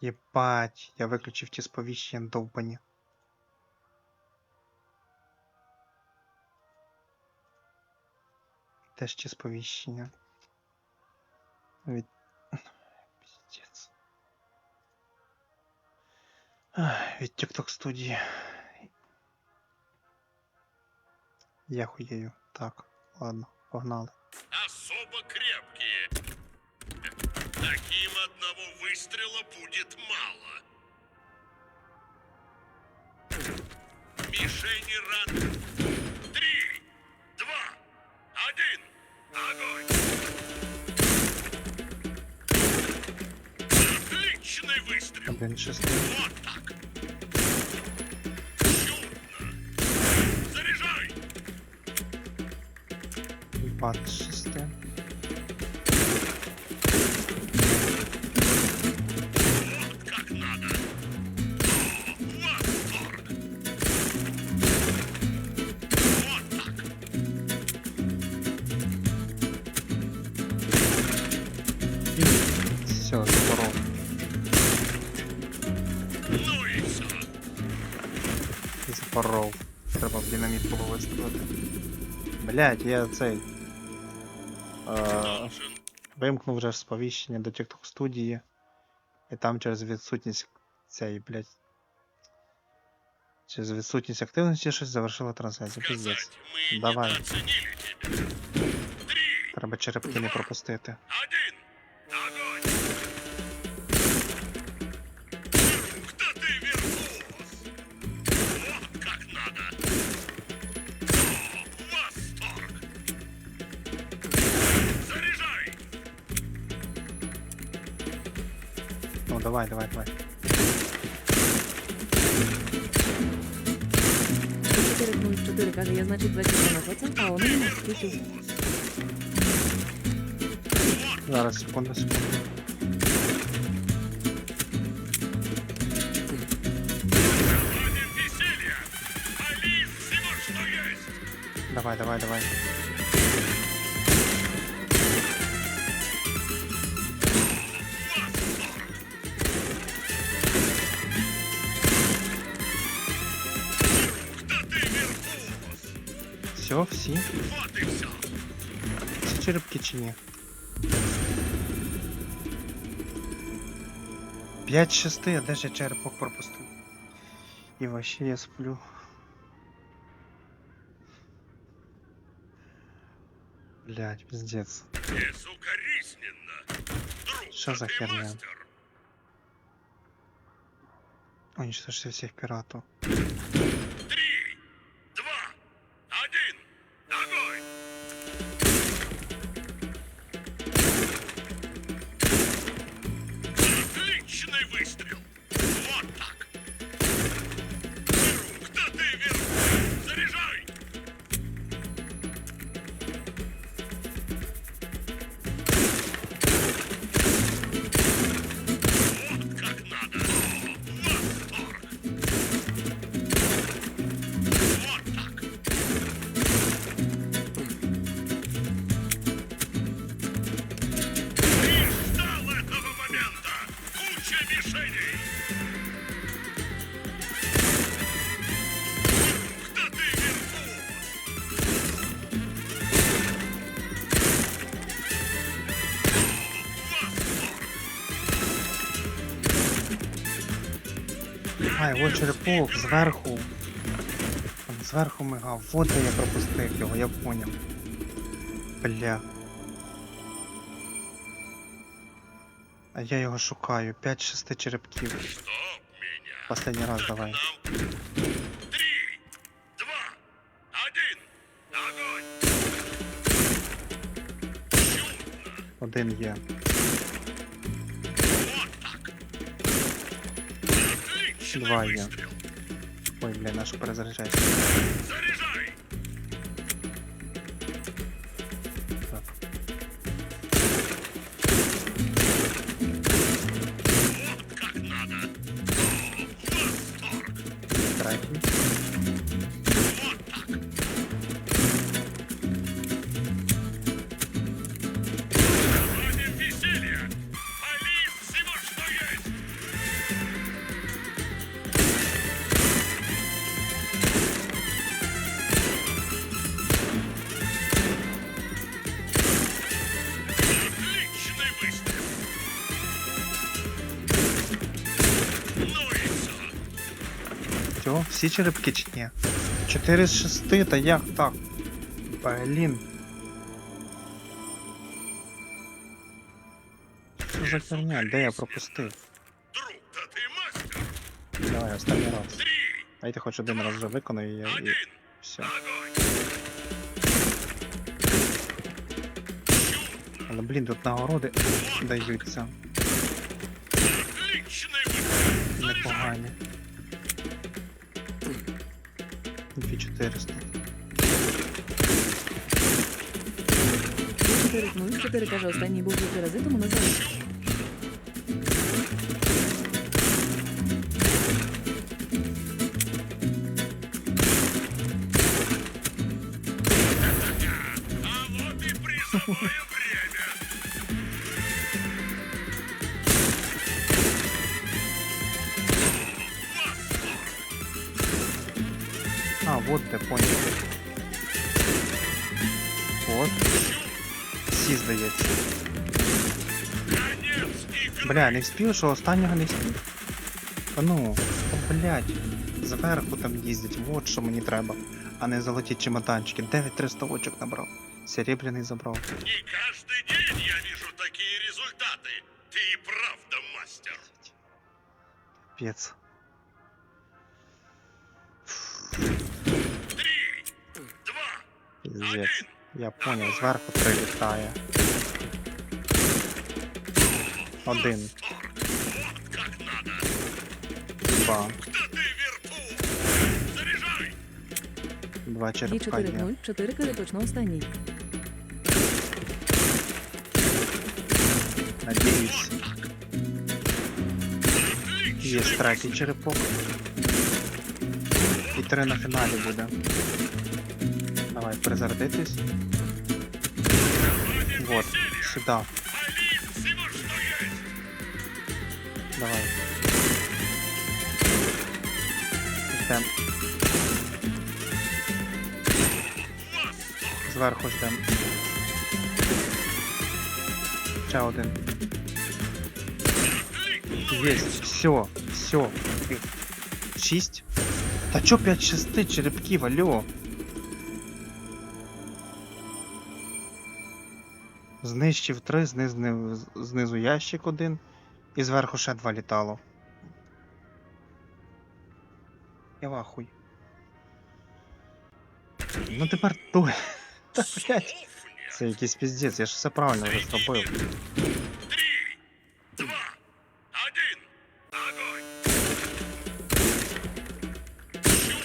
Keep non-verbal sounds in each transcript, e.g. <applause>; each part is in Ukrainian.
Єбать, я виключив ті сповіщення довбані. Теж ті сповіщення. Від... Піздець. Від TikTok студії. Я хуєю. Так, ладно, погнали. особо крепкие. Таким выстрела будет мало. Мишени ран. Три, два, один. Огонь! Отличный выстрел! Шестий. Вот так! Чудно! Заряжай! Бат Запоров. Треба в динаміт було. Блять, я цей. Е, вимкнув вже сповіщення до TikTok студії. І там через відсутність цієї, блять. Через відсутність активності щось завершила трансляцію. Піздець. Давай. Треба черепки не пропустити. один, Ну давай, давай, давай. 4.4 каже, я значить 22%, а у мене на скільки. Зараз, секунду, секунду. Входим веселье! Пали всего, что есть! Давай, давай, давай. Все, всі? Вот и все! Всі черепки чи ні? 5 6, а де ж я черепок пропустив? І вообще я сплю. Блять, пиздец. Безукоризненно! Друг, Что за да ты херня? мастер! Уничтожьте всех пиратов. Вот черепок зверху. Там зверху мигав. Вот я пропустив його, я поняв. Бля. А я його шукаю. 5-6 черепків. Последний раз давай. Три, два, один! Один є. Два я. Ой, бля, наш перезаряджається. всі черепки чи ні? 4 з 6, та як так? Блін. Що за херня? Де я пропустив? Друг, да ты мастер. Давай, останній раз. Три, А я ти хоч один раз вже виконаю і я і один, все. огонь. Але блін, тут нагороди даються. Отличный выстрел. Заряжай. Непогані. 2400. 4 0 4 каже, останній був три рази тому назад. А вот и призовое От. Всі здається. Конец игры. Бля, не вспів, що останнього не вспів. Та ну, о, блядь. Зверху там їздять, вот що мені треба. А не золоті чемоданчики. 9300 очок набрав. Серебряний забрав. Не каждый день я вижу такие результаты. Ты и правда мастер. Пец. Три, два, Піздець. один. Я понял, зверху прилітає. Один, два, два черепка 4 є. 0 4 точно останній. Надіюсь. Є третій черепок. І три на фіналі буде. Давай, перезарядитись. Вот, сюда. Давай. Ждем. Зверху ждем. Ще один. Есть. Все. Все. Шість. Та чо 5 шести черепків, алло? Знищив три, знизу, знизу ящик один. І зверху ще два літало. Я вахуй. Ну тепер той. Та блять. Це якийсь піздець, я ж все правильно вже зробив.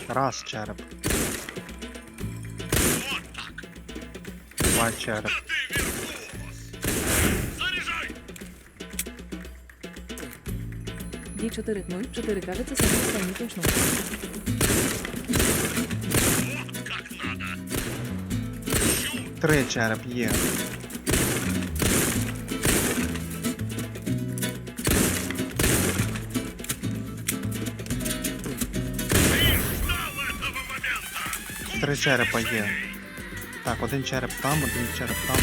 Раз череп, два череп. Дій 4 0 4 каже, це саме останній точно. Три череп є. Три черепа є. Так, один череп там, один череп там.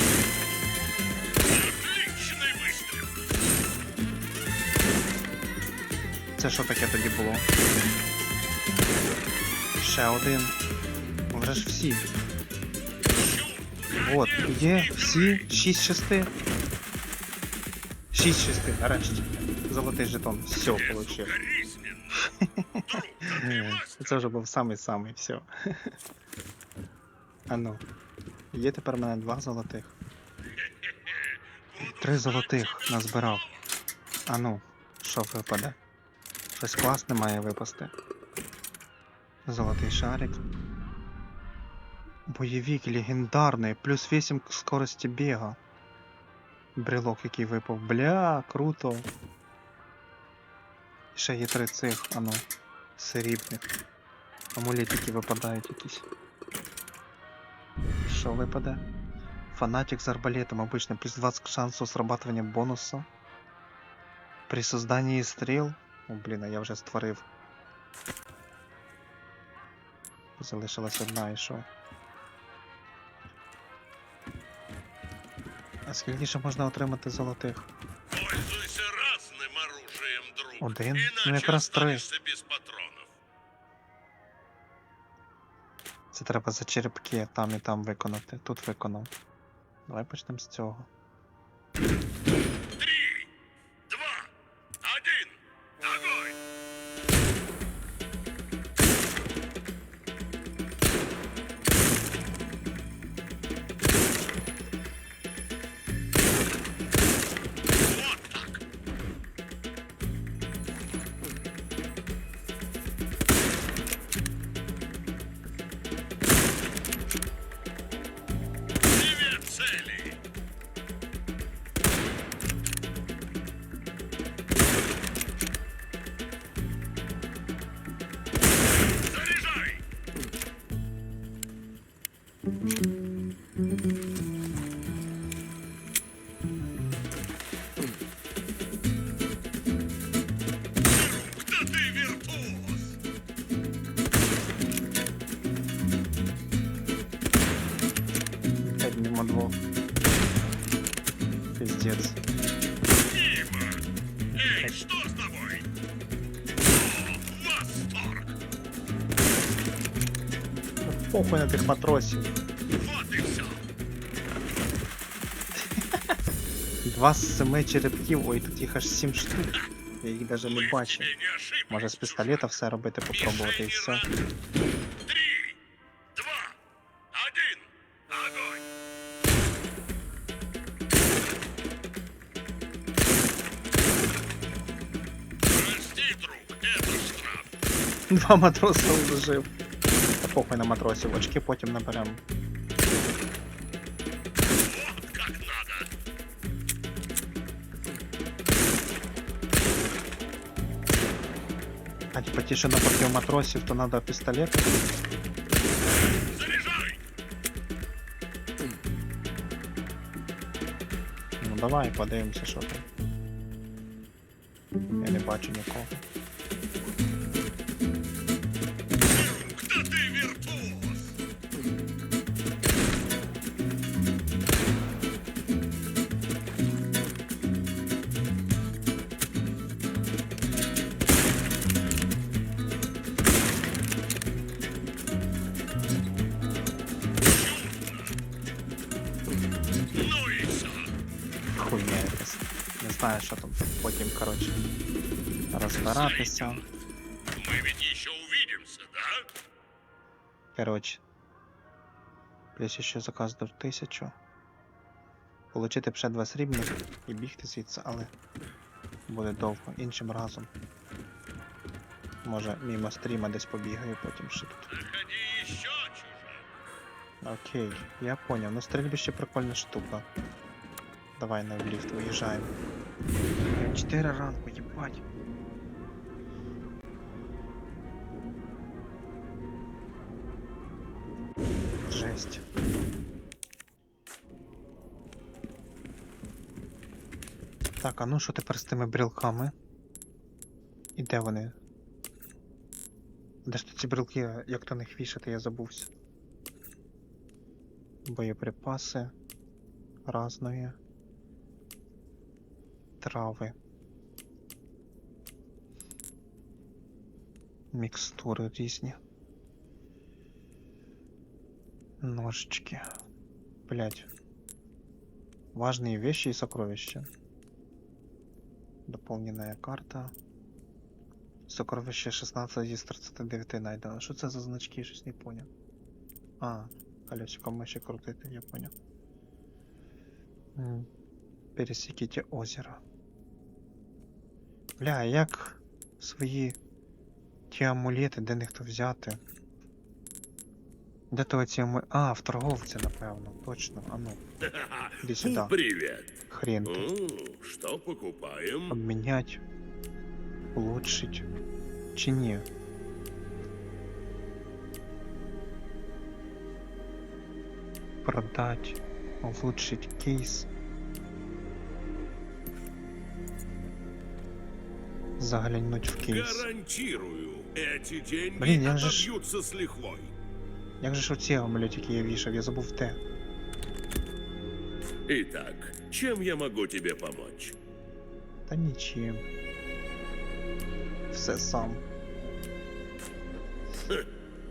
Це що таке тоді було? Ще один. Вже ж всі. От, є всі 6 шести. 6 шести, нарешті. Золотий жетон. Все получив. <laughs> Це вже був самий-самий, все. А ну. Є тепер в мене два золотих. Три золотих назбирав. А ну, що випаде? Щось класне має випасти. Золотий шарик. Бойовик легендарний, плюс 8 к скорості біга. Брелок, який випав. Бля, круто. Ще є три цих, а ну, срібних. Амулетики випадають якісь. Що випаде? Фанатик с арбалетом обычно плюс 20 к шансу срабатывания бонуса. При создании стрел. О, блін, а я вже створив. Залишилась одна і що. А скільки ще можна отримати золотих? Пользуйся разным оружием, друг. Один? Ну, якраз три. без. Це треба за черепки там і там виконати. Тут виконав. Давай почнемо з цього. Похуй на тих матросів. Вот и все! Два з семи черепків, ой, тут їх аж сім штук. Я їх навіть Мы не в бачив. тебе не ошиблись. Може з пістолета все робити, попробувати і все. Мишени на Три, два, один, огонь! Прости, друг, это штраф. Два матроса вижив. Та похуй на матросів, очки потім наберемо. Вот как надо. А типа ті, що навпаки у матросів, то треба пістолет. Заряжай! Ну давай, подивимося, що там. Я не бачу нікого. Розбиратися. Мы ведь еще увидимся, да? Коротше. Плюс ще заказ до 1000. Получити ще два срібних і бігти звідси, але буде довго. Іншим разом. Може, мимо стріма десь побігаю, потім ще тут. Окей, я понял. Ну стрельбище прикольна штука. Давай на ліфт виїжджаємо. 4 ранку, їбать. Жесть. Так, а ну що тепер з тими брілками? І де вони? Де ж ці брілки, як то них вішати, я забувся. Боєприпаси разної. Трави. Мікстури різні. Ножички. Блять. Важные вещи и сокровища. Дополненная карта. Сокровище 16 из 39 найдено. Що це за значки? Щось не понял. А, колесиком миші крутити, я понял. М, Пересікіть озеро. Бля, а як свої ті амулети, де них то взяти? Де то ці амулети? А, в торговця, напевно, точно. А ну, <laughs> іди сюди. Привет. Хрен ти. О, что покупаем? Обмінять, улучшить. Чи ні? Продать, улучшить кейс. Заглянуть в кейс. Гарантирую, эти деньги Блин, я же ж- отобьются с лихвой. Як же ж оці амулетики я вішав, я забув те. Итак, чем я могу тебе помочь? Та нічим. Все сам.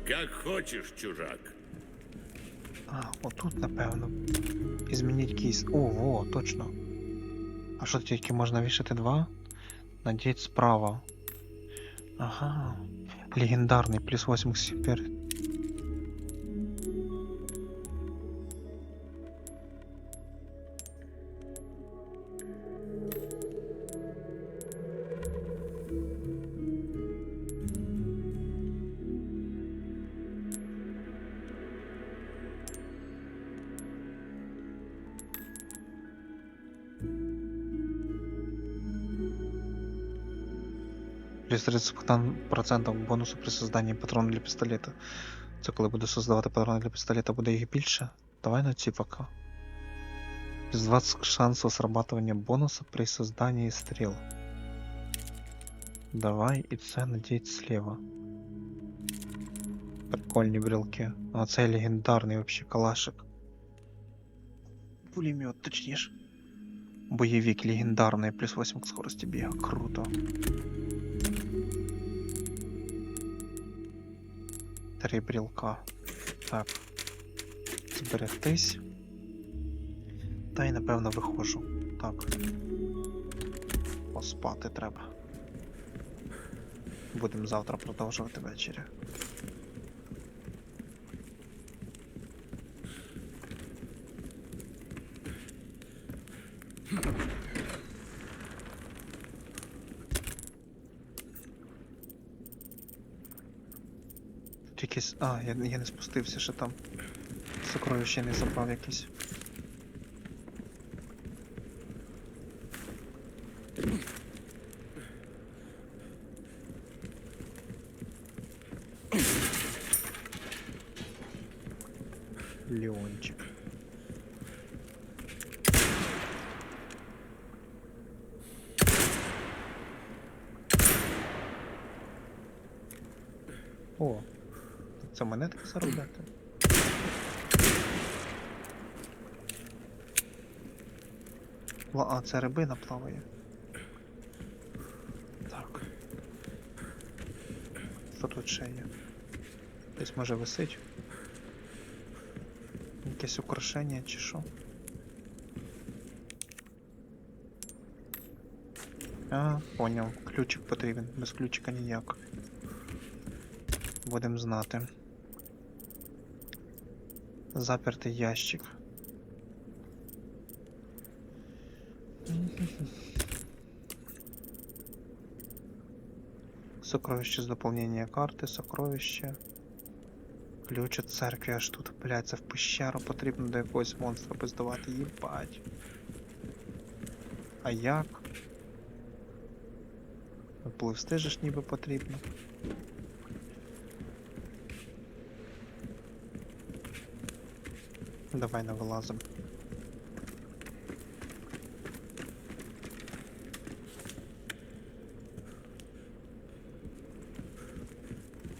Как хочешь, чужак. А, отут, напевно. І змініть кейс. О, во, точно. А що тільки можна вішати два? Надіть справа. Ага. Легендарний, плюс 8 супер. Плюс 30% бонусу при созданні патрону для пістолета. Це коли буду создавати патрони для пістолета, буде їх більше. Давай на ці пока. Плюс 20 шансов срабатывания бонуса при создании стрел. Давай і це надіть слева. Прикольні брелки. А це легендарний вообще калашик. Пулемет, точніше. Боевик легендарный, плюс 8 к скорости бега. Круто. Три брілка. Так. Зберегтись. Та й напевно виходжу. Так. Поспати треба. Будемо завтра продовжувати ввечері. Тут якийсь. А, я, я не спустився ще там. Сокровище не забрав якийсь. Леончик. О, це монетки заробляти. Ла- А, це рибина плаває. Так. Що тут ще є? Десь може висить. Якесь украшення чи що? А, поняв. Ключик потрібен. Без ключика ніяк. Будемо знати. Запертий ящик. Сокровище з доповнення карти, сокровище. Ключ від церкви аж тут, блядь, це в пещеру потрібно до якогось монстра поздавати, їбать. А як? Пливсти же ж ніби потрібно. Давай не вилазим.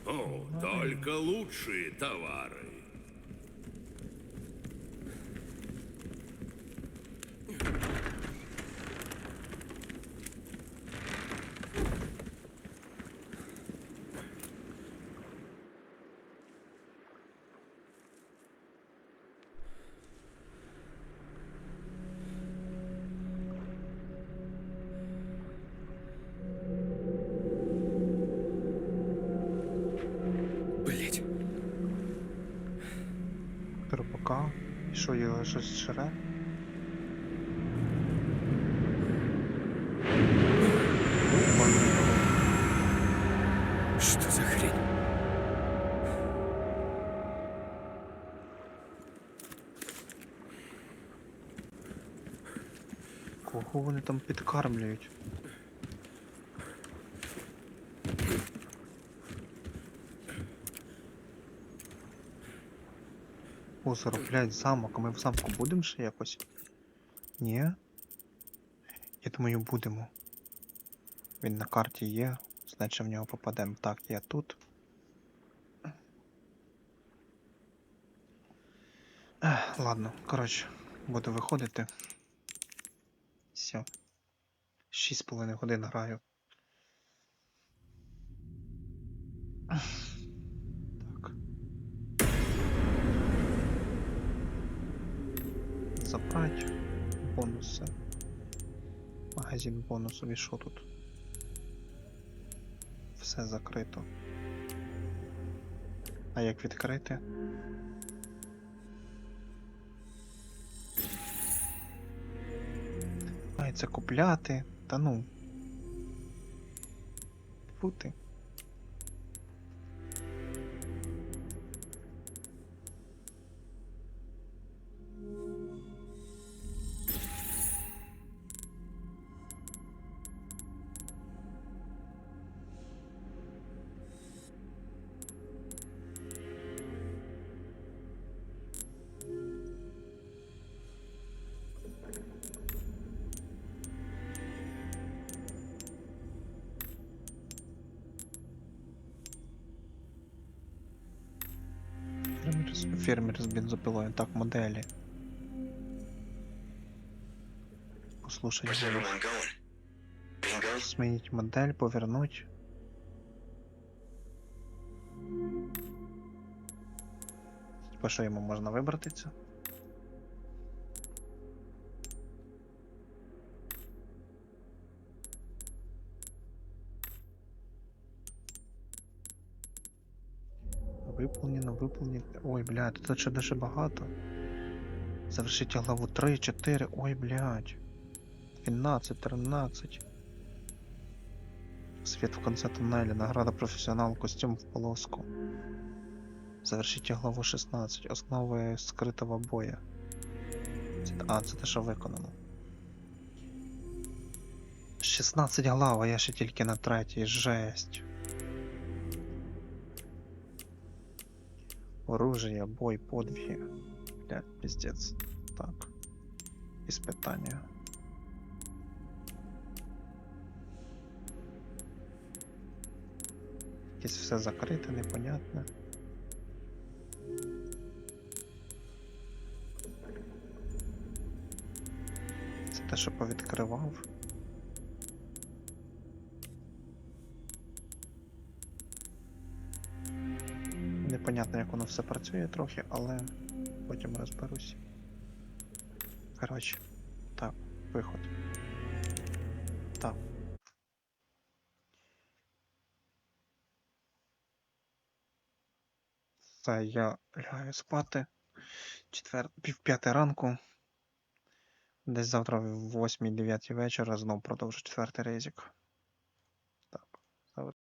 О, только лучшие товары. Що його щось шире? Что за хрень? Кого вони там підкармлюють? Озеро, блядь, замок, а ми в замку будемо ще якось? Ні? Я думаю, будемо. Він на карті є, значить в нього попадемо. Так, я тут. Ех, ладно, коротше, буду виходити. Все. Шість з половиною годин граю. Забрати. Бонуси. Магазин бонусів і що тут? Все закрито. А як відкрити? Ай, це купляти. Та ну. Бути. Фермер з, бензопилою. Так, моделі. Послушай. Змінить модель, повернуть. Типа що йому можна вибрати це? Виповнено, виповнено. Ой, блядь, тут ще дуже багато. Завершите главу 3, 4. Ой, блядь. 12, 13. Свет в конце туннеля. Награда профессионал. Костюм в полоску. Завершите главу 16. Основы скрытого боя. А, це те, що виконано. 16 глав, я ще тільки на третій. Жесть. Оружие, бой, подвиги. Блядь, пиздец. Так. Испытания. Якесь все закрите, непонятне. Це те, що повідкривав. Непонятно, як воно все працює трохи, але потім розберусь. Коротше, так, виход. Так. Все, я лягаю спати. Четвер... пів п'яти ранку. Десь завтра в 8-9 вечора знов продовжу четвертий рейзик.